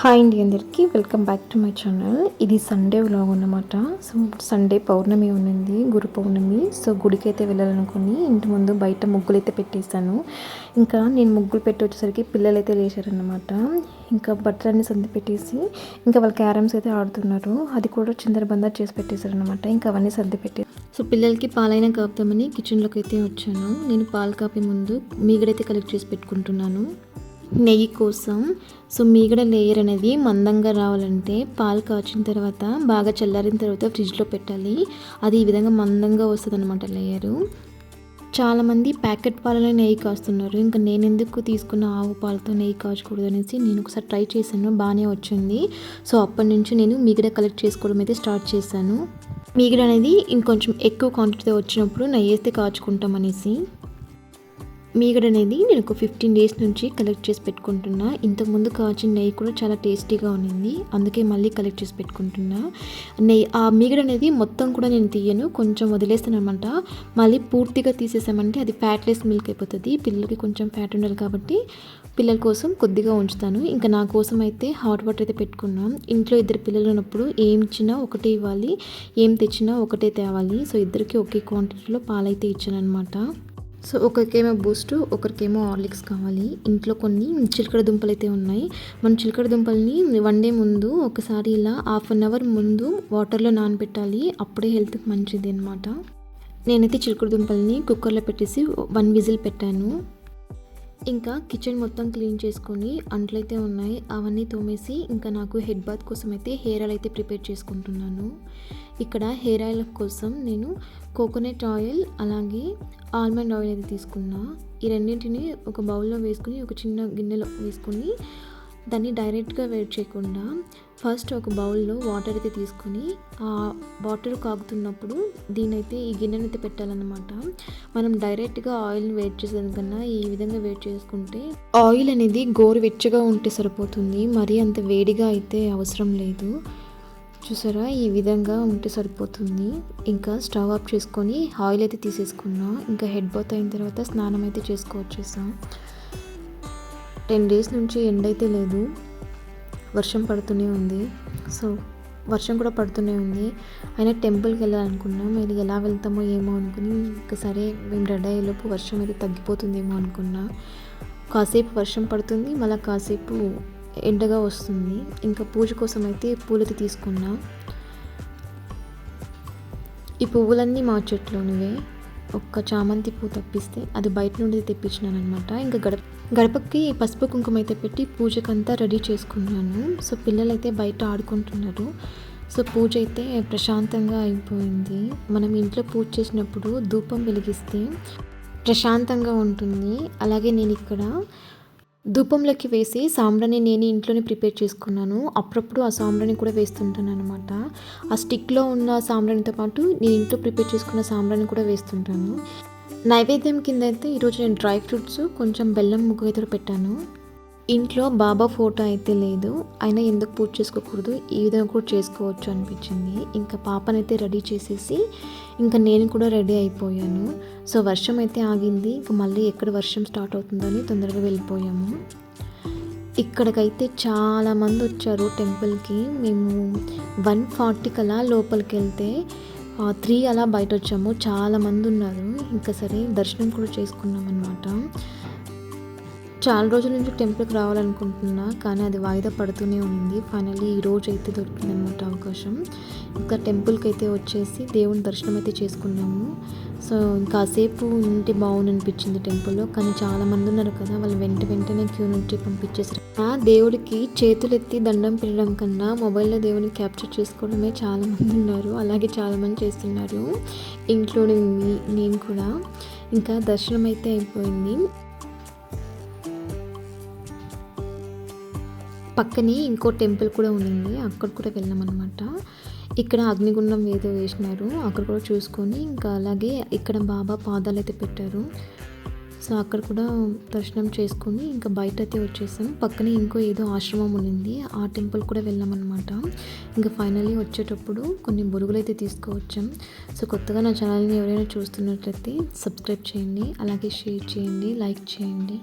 Hi అండి అందరికీ. Welcome back to my channel. ఇది సండే వ్లాగ్ అన్నమాట. సో సండే పౌర్ణమి ఉన్నది గురు పౌర్ణమి. సో గుడికి అయితే వెళ్ళాలనుకుని ఇంటి ముందు బయట ముగ్గులు అయితే పెట్టేశాను. ఇంకా నేను ముగ్గులు పెట్టి వచ్చేసరికి పిల్లలు అయితే లేచారనమాట ఇంకా బట్టలన్నీ సంది పెట్టేసి ఇంకా వాళ్ళు క్యారమ్స్ అయితే ఆడుతున్నారు. అది కూడా చిందరబంద చేసి పెట్టేశారనమాట ఇంకా అవన్నీ సర్ది పెట్టి సో పిల్లలకి పాలైన కాపుతామని కిచెన్లోకి అయితే వచ్చాను. నేను పాలు కాపే ముందు మీగడైతే కలెక్ట్ చేసి పెట్టుకుంటున్నాను. నెయ్యి కోసం. సో మీగడ లేయర్ అనేది మందంగా రావాలంటే పాలు కాచిన తర్వాత బాగా చల్లారిన తర్వాత ఫ్రిడ్జ్లో పెట్టాలి. అది ఈ విధంగా మందంగా వస్తుంది అనమాట లేయరు. చాలామంది ప్యాకెట్ పాలలో నెయ్యి కాస్తున్నారు. ఇంకా నేను ఎందుకు తీసుకున్న ఆవు పాలతో నెయ్యి కాచకూడదు అనేసి నేను ఒకసారి ట్రై చేశాను. బాగానే వచ్చింది. సో అప్పటి నుంచి నేను మీగడ కలెక్ట్ చేసుకోవడం అయితే స్టార్ట్ చేశాను. మీగడ అనేది ఇంకొంచెం ఎక్కువ క్వాంటిటీతో వచ్చినప్పుడు నెయ్యి వేస్తే కాచుకుంటాం అనేసి. మీగడ అనేది నేను ఒక ఫిఫ్టీన్ డేస్ నుంచి కలెక్ట్ చేసి పెట్టుకుంటున్నా. ఇంతకుముందు కాచిన నెయ్యి కూడా చాలా టేస్టీగా ఉన్నింది. అందుకే మళ్ళీ కలెక్ట్ చేసి పెట్టుకుంటున్నా. నెయ్యి ఆ మీగడ అనేది మొత్తం కూడా నేను తీయను కొంచెం వదిలేస్తాను అనమాట మళ్ళీ పూర్తిగా తీసేసామంటే అది ఫ్యాట్లెస్ మిల్క్ అయిపోతుంది. పిల్లలకి కొంచెం ఫ్యాట్ ఉండాలి కాబట్టి పిల్లల కోసం కొద్దిగా ఉంచుతాను. ఇంకా నా కోసం అయితే హాట్ వాటర్ అయితే పెట్టుకున్నాం. ఇంట్లో ఇద్దరు పిల్లలు ఉన్నప్పుడు ఏం ఇచ్చినా ఒకటే ఇవ్వాలి ఏం తెచ్చినా ఒకటే తేవాలి. సో ఇద్దరికి ఒకే క్వాంటిటీలో పాలైతే ఇచ్చాను అనమాట సో ఒకరికేమో బూస్ట్ ఒకరికేమో హార్లిక్స్ కావాలి. ఇంట్లో కొన్ని చిలకడ దుంపలు అయితే ఉన్నాయి. మనం చిలకడ దుంపల్ని వన్ డే ముందు ఒకసారి ఇలా హాఫ్ అన్ అవర్ ముందు వాటర్లో నానబెట్టాలి. అప్పుడే హెల్త్కి మంచిది అనమాట నేనైతే చిలకడ దుంపల్ని కుక్కర్లో పెట్టేసి వన్ విజిల్ పెట్టాను. ఇంకా కిచెన్ మొత్తం క్లీన్ చేసుకొని అంట్లయితే ఉన్నాయి. అవన్నీ తోమేసి ఇంకా నాకు హెడ్ బాత్ కోసం అయితే హెయిర్ ఆయిల్ అయితే ప్రిపేర్ చేసుకుంటున్నాను. ఇక్కడ హెయిర్ ఆయిల్ కోసం నేను కోకోనట్ ఆయిల్ అలాగే ఆల్మండ్ ఆయిల్ అయితే తీసుకున్నా. ఈ రెండింటిని ఒక బౌల్లో వేసుకుని ఒక చిన్న గిన్నెలో వేసుకుని దాన్ని డైరెక్ట్గా వేడి చేయకుండా ఫస్ట్ ఒక బౌల్లో వాటర్ అయితే తీసుకొని ఆ వాటర్ కాగుతున్నప్పుడు దీనైతే ఈ గిన్నెని అయితే పెట్టాలన్నమాట. మనం డైరెక్ట్గా ఆయిల్ని వేడి చేసేదానికన్నా ఈ విధంగా వేడి చేసుకుంటే ఆయిల్ అనేది గోరువెచ్చగా ఉంటే సరిపోతుంది. మరీ అంత వేడిగా అయితే అవసరం లేదు. చూసారా? ఈ విధంగా ఉంటే సరిపోతుంది. ఇంకా స్టవ్ ఆఫ్ చేసుకొని ఆయిల్ అయితే తీసేసుకున్నాం. ఇంకా హెడ్ బాత్ అయిన తర్వాత స్నానం అయితే చేసుకోవచ్చేసాం టెన్ డేస్ నుంచి ఎండ అయితే లేదు. వర్షం పడుతూనే ఉంది. సో వర్షం కూడా పడుతూనే ఉంది. అయినా టెంపుల్కి వెళ్ళాలనుకున్నాం మరి ఎలా వెళ్తామో ఏమో అనుకుని ఇంకా సరే మేము రెడీ అయ్యేలోపు వర్షం అయితే తగ్గిపోతుందేమో అనుకున్నా. కాసేపు వర్షం పడుతుంది మళ్ళీ కాసేపు ఎండగా వస్తుంది. ఇంకా పూజ కోసం అయితే పూలైతే తీసుకున్నా. ఈ పువ్వులన్నీ మా చెట్లోనివే. ఒక్క చామంతి పువ్వు తప్పిస్తే అది బయట నుండి తెప్పించినాను అనమాట ఇంకా గడప గడపకి పసుపు కుంకుమ అయితే పెట్టి పూజకంతా రెడీ చేసుకున్నాను. సో పిల్లలు అయితే బయట ఆడుకుంటున్నారు. సో పూజ అయితే ప్రశాంతంగా అయిపోయింది. మనం ఇంట్లో పూజ చేసినప్పుడు ధూపం వెలిగిస్తే ప్రశాంతంగా ఉంటుంది. అలాగే నేను ఇక్కడ ధూపంలోకి వేసి సాంబ్రాని నేను ఇంట్లోనే ప్రిపేర్ చేసుకున్నాను. అప్పుడప్పుడు ఆ సాంబ్రాని కూడా వేస్తుంటాను అనమాట ఆ స్టిక్లో ఉన్న సాంబ్రానితో పాటు నేను ఇంట్లో ప్రిపేర్ చేసుకున్న సాంబ్రాని కూడా వేస్తుంటాను. నైవేద్యం కింద అయితే ఈరోజు నేను డ్రై ఫ్రూట్స్ కొంచెం బెల్లం ముగ్గు అయితే పెట్టాను. ఇంట్లో బాబా ఫోటో అయితే లేదు. అయినా ఎందుకు పూజ చేసుకోకూడదు? ఈ విధంగా కూడా చేసుకోవచ్చు అనిపించింది. ఇంకా పాపనైతే రెడీ చేసేసి ఇంకా నేను కూడా రెడీ అయిపోయాను. సో వర్షం అయితే ఆగింది. ఇంకా మళ్ళీ ఎక్కడ వర్షం స్టార్ట్ అవుతుందని తొందరగా వెళ్ళిపోయాము. ఇక్కడికైతే చాలామంది వచ్చారు టెంపుల్కి. మేము వన్ ఫార్టీకి అలా లోపలికి వెళ్తే త్రీ అలా బయట వచ్చాము. చాలామంది ఉన్నారు. ఇంకా సరే దర్శనం కూడా చేసుకున్నాం అనమాట చాలా రోజుల నుంచి టెంపుల్కి రావాలనుకుంటున్నా కానీ అది వాయిదా పడుతూనే ఉంది. ఫైనల్లీ ఈ రోజు అయితే దొరికిందనమాట అవకాశం. ఇంకా టెంపుల్కి అయితే వచ్చేసి దేవుని దర్శనం అయితే చేసుకున్నాము. సో కాసేపు ఉంటే బాగుంది అనిపించింది టెంపుల్లో కానీ చాలా మంది ఉన్నారు కదా వాళ్ళు వెంట వెంటనే క్యూ నుంచి పంపించేసారు ఆ దేవుడికి చేతులు ఎత్తి దండం పెట్టడం కన్నా మొబైల్లో దేవుని క్యాప్చర్ చేసుకోవడమే చాలా మంది ఉన్నారు. అలాగే చాలామంది చేస్తున్నారు ఇంక్లూడింగ్ నేను కూడా. ఇంకా దర్శనం అయితే అయిపోయింది. పక్కనే ఇంకో టెంపుల్ కూడా ఉంది అక్కడ కూడా వెళ్ళామన్నమాట. ఇక్కడ అగ్నిగుండం ఏదో వేసినారు. అక్కడ కూడా చూసుకొని ఇంకా అలాగే ఇక్కడ బాబా పాదాలు అయితే పెట్టారు. సో అక్కడ కూడా దర్శనం చేసుకొని ఇంకా బయట అయితే వచ్చేసాం. పక్కనే ఇంకో ఏదో ఆశ్రమం ఉండింది. ఆ టెంపుల్ కూడా వెళ్ళామన్నమాట. ఇంకా ఫైనల్లీ వచ్చేటప్పుడు కొన్ని బొరుగులు అయితే తీసుకువచ్చాం. సో కొత్తగా నా ఛానల్ని ఎవరైనా చూస్తున్నట్లయితే సబ్స్క్రైబ్ చేయండి. అలాగే షేర్ చేయండి. లైక్ చేయండి.